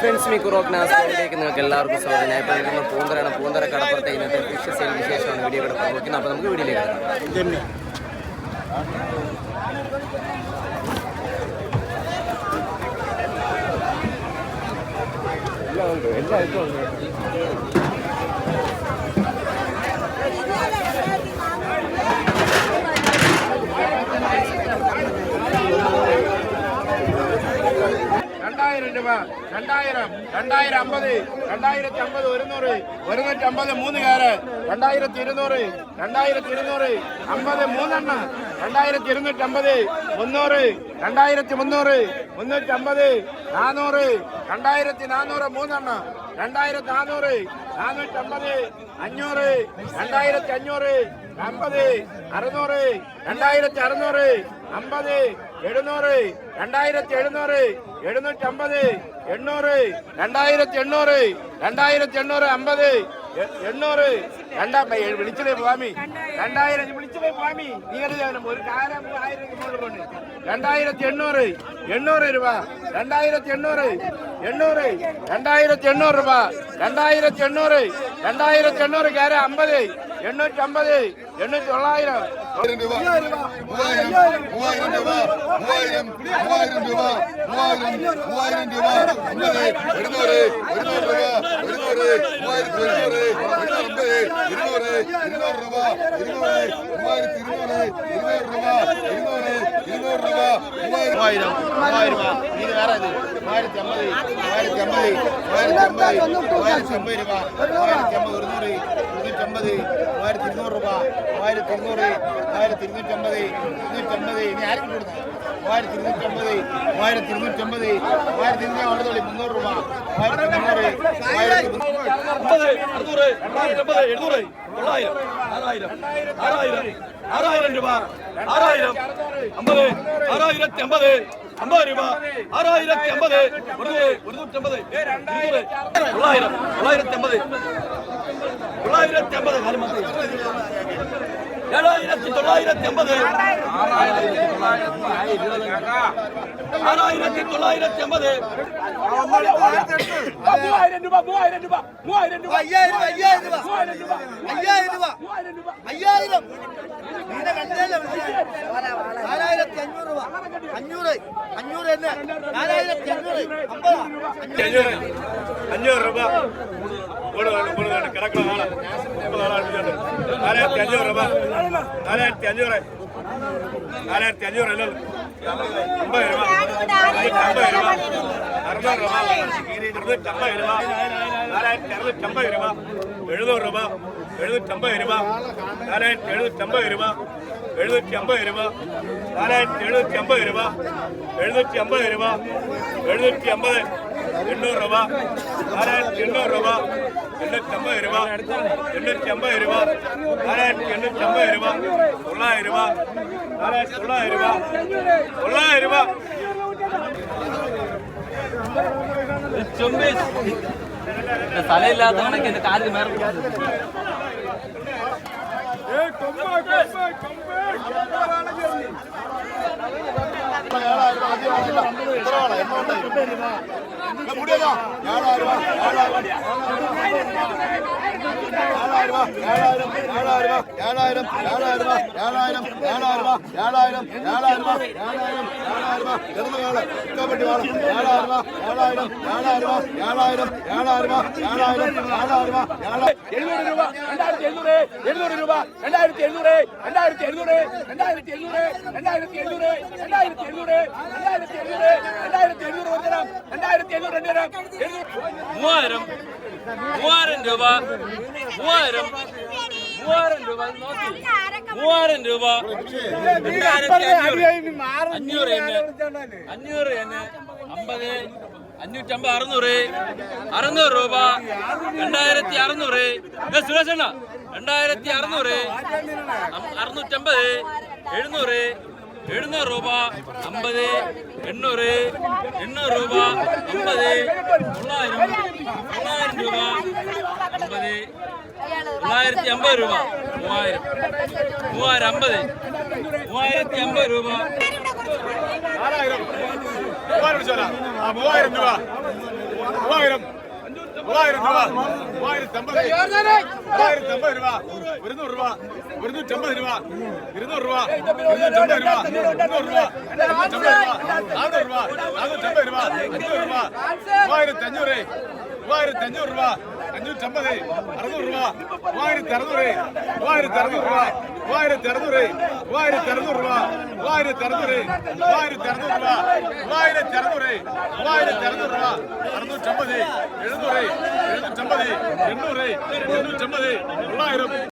Friends me കുറോക്ക് നാസ്കോയിലേക്ക് നിങ്ങൾക്ക് എല്ലാവർക്കും സ്വാഗതം. ഞാൻ ഇപ്പോൾ നിൽക്കുന്ന പൂന്തറയാണ് പൂന്തറ കടപ്പുറത്തെ ഇന്നത്തെ ഫിഷ് സെയിൽ വിശേഷമാണ് വീഡിയോ കൂടെ പ്രവർത്തിക്കുന്നത്. അപ്പോൾ നമുക്ക് വീഡിയോയിലേക്ക് കിടക്കാം രണ്ടായിരം രൂപ രണ്ടായിരം രണ്ടായിരം അമ്പത് രണ്ടായിരത്തി അമ്പത് ഒരുന്നൂറ് ഒരുന്നൂറ്റി അമ്പത് മൂന്ന് കാര് രണ്ടായിരത്തി ഇരുന്നൂറ് രണ്ടായിരത്തി ഇരുന്നൂറ് അമ്പത് മൂന്നെണ്ണം രണ്ടായിരത്തി ഇരുന്നൂറ്റി അമ്പത് മുന്നൂറ് രണ്ടായിരത്തി മുന്നൂറ് മുന്നൂറ്റി അമ്പത് നാനൂറ് രണ്ടായിരത്തി നാനൂറ് മൂന്നെണ്ണം രണ്ടായിരത്തി നാനൂറ് നാനൂറ്റി അമ്പത് അഞ്ഞൂറ് രണ്ടായിരത്തി അഞ്ഞൂറ് അമ്പത് അറുന്നൂറ് രണ്ടായിരത്തി അറുന്നൂറ് അമ്പത് എഴുന്നൂറ് രണ്ടായിരത്തി എഴുന്നൂറ് എഴുന്നൂറ്റി അമ്പത് എണ്ണൂറ് രണ്ടായിരത്തി എണ്ണൂറ് രണ്ടായിരത്തി എണ്ണൂറ് അമ്പത് എണ്ണൂറ്. രണ്ടാ വിളിച്ചതേ രണ്ടായിരം വിളിച്ചതേ ഒരു കാരം ആയിരം രണ്ടായിരത്തി എണ്ണൂറ് എണ്ണൂറ് രൂപ. രണ്ടായിരത്തി എണ്ണൂറ് എണ്ണൂറ്. രണ്ടായിരത്തി എണ്ണൂറ് രൂപ. രണ്ടായിരത്തി എണ്ണൂറ് രണ്ടായിരത്തി എണ്ണൂറ് കാര അമ്പത്. எண்ணூற்றி ஐம்பது எண்ணூற்றி தொள்ளாயிரம் மூவாயிரம் ரூபாய் மூவாயிரம் மூவாயிரம் ரூபாய் மூவாயிரம் மூவாயிரம் ரூபாய் ஐம்பது இருநூறு இருநூறு ரூபாய் இருநூறு மூவாயிரத்தி இருநூறு. இருநூறு இருநூறு இருநூறு ரூபாய் இருநூறு மூவாயிரத்தி இருநூறு இருநூறு ரூபாய் இருநூறு இருநூறு ரூபாய் மூவாயிரம். மூவாயிரம் ரூபாய் இது வேற இது. மூவாயிரத்தி ஐம்பது மூவாயிரத்தி ஐம்பது மூவாயிரத்தி ஐம்பது மூவாயிரத்தி ஐம்பது ரூபாய் மூவாயிரத்தி ஐம்பது ഇരുന്നൂറ്റമ്പത് മൂവായിരത്തി ഇരുന്നൂറ് രൂപ മൂവായിരത്തി ഇരുന്നൂറ് മൂവായിരത്തി ഇരുന്നൂറ്റമ്പത് ഇരുന്നൂറ്റമ്പത് ഇനി ആരും കൊടുത്തു മൂവായിരത്തി ഇരുന്നൂറ്റമ്പത് മൂവായിരത്തി ഇരുന്നൂറ്റമ്പത് മൂവായിരത്തി ഇരുന്നൂറ് അടുത്തോളി മുന്നൂറ് രൂപ മൂവായിരത്തി മുന്നൂറ് ആറായിരം രൂപ ആറായിരം അമ്പത് ആറായിരത്തി അമ്പത് അമ്പത് രൂപ ആറായിരത്തി അമ്പത് ഒരു ഒരുന്നൂറ്റമ്പത് തൊള്ളായിരം തൊള്ളായിരത്തി അമ്പത് தொள்ளாயிரத்தி ஐம்பது கருமத்தை ஏழாயிரத்தி தொள்ளாயிரத்தி ஐம்பது ஆறாயிரத்தி தொள்ளாயிரத்தி ஐம்பது மூவாயிரம் ரூபாய் மூவாயிரம் ரூபாய் மூவாயிரம் ரூபாய் ஐயாயிரம் ஐயாயிரம் ரூபாய் ஐயாயிரம் ரூபாய் மூவாயிரம் ரூபாய் ஐயாயிரம் നാലായിരത്തി അഞ്ഞൂറ് രൂപ അഞ്ഞൂറ് അഞ്ഞൂറ് തന്നെ നാലായിരത്തി അഞ്ഞൂറ് അമ്പത് അഞ്ഞൂറ് അഞ്ഞൂറ് രൂപ കിടക്കുന്ന ആൾ മുപ്പത് നാലായിരത്തി അഞ്ഞൂറ് രൂപ നാലായിരത്തി രൂപ അമ്പത് രൂപ അറുന്നൂറ് രൂപ ഇരുന്നൂറ്റമ്പത് രൂപ നാലായിരത്തി അറുന്നൂറ്റമ്പത് രൂപ എഴുന്നൂറ് രൂപ എഴുന്നൂറ്റമ്പത് രൂപ നാലായിരത്തി എഴുന്നൂറ്റമ്പത് രൂപ എഴുന്നൂറ്റി അമ്പത് രൂപ നാലായിരത്തി എഴുന്നൂറ്റി അമ്പത് രൂപ എഴുന്നൂറ്റി അമ്പത് എണ്ണൂറ് രൂപ ஆறாயிரத்தி எண்ணூறு ரூபா. எண்ணூற்றி ஐம்பது ரூபா. எண்ணூற்றி ஐம்பது ரூபா. ஆறாயிரத்தி எண்ணூற்றி ஐம்பது ரூபா. தொள்ளாயிரம் ரூபா. ஆறாயிரத்தி தொள்ளாயிரம் ரூபா. தொள்ளாயிரம் ரூபா. தலை இல்லாதவனுக்கு இந்த காது மேல ஏழாயிரம் முடியாதா ஏழாயிரம் ரூபாய் ஏழாயிரம் മേറെ ഏഴായിരം ഏഴായിരം ഏഴായിരം ഏഴായിരം ഏഴായിരം ഏഴായിരം ഏഴായിരം ഏഴായിരം ഏഴായിരം ഏഴായിരം ചെറുതുകാൾ ഇഷ്ടപ്പെട്ടി വാൾ ഏഴായിരം ഏഴായിരം ഏഴായിരം ഏഴായിരം ഏഴായിരം ഏഴായിരം ഏഴായിരം ഏഴായിരം എഴുന്നൂറ് രൂപ രണ്ടായിരത്തി എഴുന്നൂറ് എഴുന്നൂറ് രൂപ രണ്ടായിരത്തി എഴുന്നൂറ് രണ്ടായിരത്തി എഴുന്നൂറ് രണ്ടായിരത്തി എഴുന്നൂറ് രണ്ടായിരത്തി എഴുന്നൂറ് രണ്ടായിരത്തി എഴുന്നൂറ് രണ്ടായിരത്തി എഴുന്നൂറ് രണ്ടായിരത്തി എഴുന്നൂറ് വന്നിടാം രണ്ടായിരത്തി എഴുന്നൂറ് രണ്ടിടാം മൂവായിരം മൂവായിരം രൂപ. മൂവായിരം. മൂവായിരം രൂപ മൂവായിരം രൂപ. അഞ്ഞൂറ് തന്നെ അഞ്ഞൂറ് തന്നെ അമ്പത്. അഞ്ഞൂറ്റമ്പത് അറുന്നൂറ്. അറുന്നൂറ് രൂപ. രണ്ടായിരത്തി അറുന്നൂറ്. സുരേഷ് രണ്ടായിരത്തി അറുന്നൂറ്. അറുന്നൂറ്റമ്പത്. എഴുന്നൂറ്. എഴുന്നൂറ് രൂപ അമ്പത് എണ്ണൂറ് എണ്ണൂറ് രൂപ അമ്പത് തൊള്ളായിരം തൊള്ളായിരം രൂപ അമ്പത് തൊള്ളായിരത്തി അമ്പത് രൂപ മൂവായിരം മൂവായിരം അമ്പത് മൂവായിരത്തി അമ്പത് രൂപ. മൂവായിരം രൂപ. മൂവായിരം. തൊള്ളായിരം രൂപ. മൂവായിരത്തി അമ്പത് അമ്പത് രൂപ. ഒരുന്നൂറ് രൂപ. ഒരുന്നൂറ്റമ്പത് രൂപ. ഇരുന്നൂറ് രൂപ. ഇരുന്നൂറ്റമ്പത് രൂപ. ഇരുന്നൂറ്റമ്പത് രൂപ. നാനൂറ് രൂപ. നാനൂറ്റമ്പത് രൂപ. അഞ്ഞൂറ് രൂപ. മൂവായിരത്തി അഞ്ഞൂറ് മൂവായിരത്തി അഞ്ഞൂറ് രൂപ. അഞ്ഞൂറ്റമ്പത് അറുന്നൂറ് രൂപ മൂവായിരത്തി അറുന്നൂറ് മൂവായിരത്തി അറുന്നൂറ് രൂപ മൂവായിരത്തി അറുന്നൂറ് മൂവായിരത്തി അറുന്നൂറ് രൂപ മൂവായിരത്തി അറുന്നൂറ് മൂവായിരത്തി അറുന്നൂറ് രൂപ മൂവായിരത്തി അറുന്നൂറ് മൂവായിരത്തി അറുന്നൂറ് രൂപ അറുന്നൂറ്റമ്പത് എഴുന്നൂറ് എഴുന്നൂറ്റമ്പത് എണ്ണൂറ് എണ്ണൂറ്റമ്പത് തൊള്ളായിരം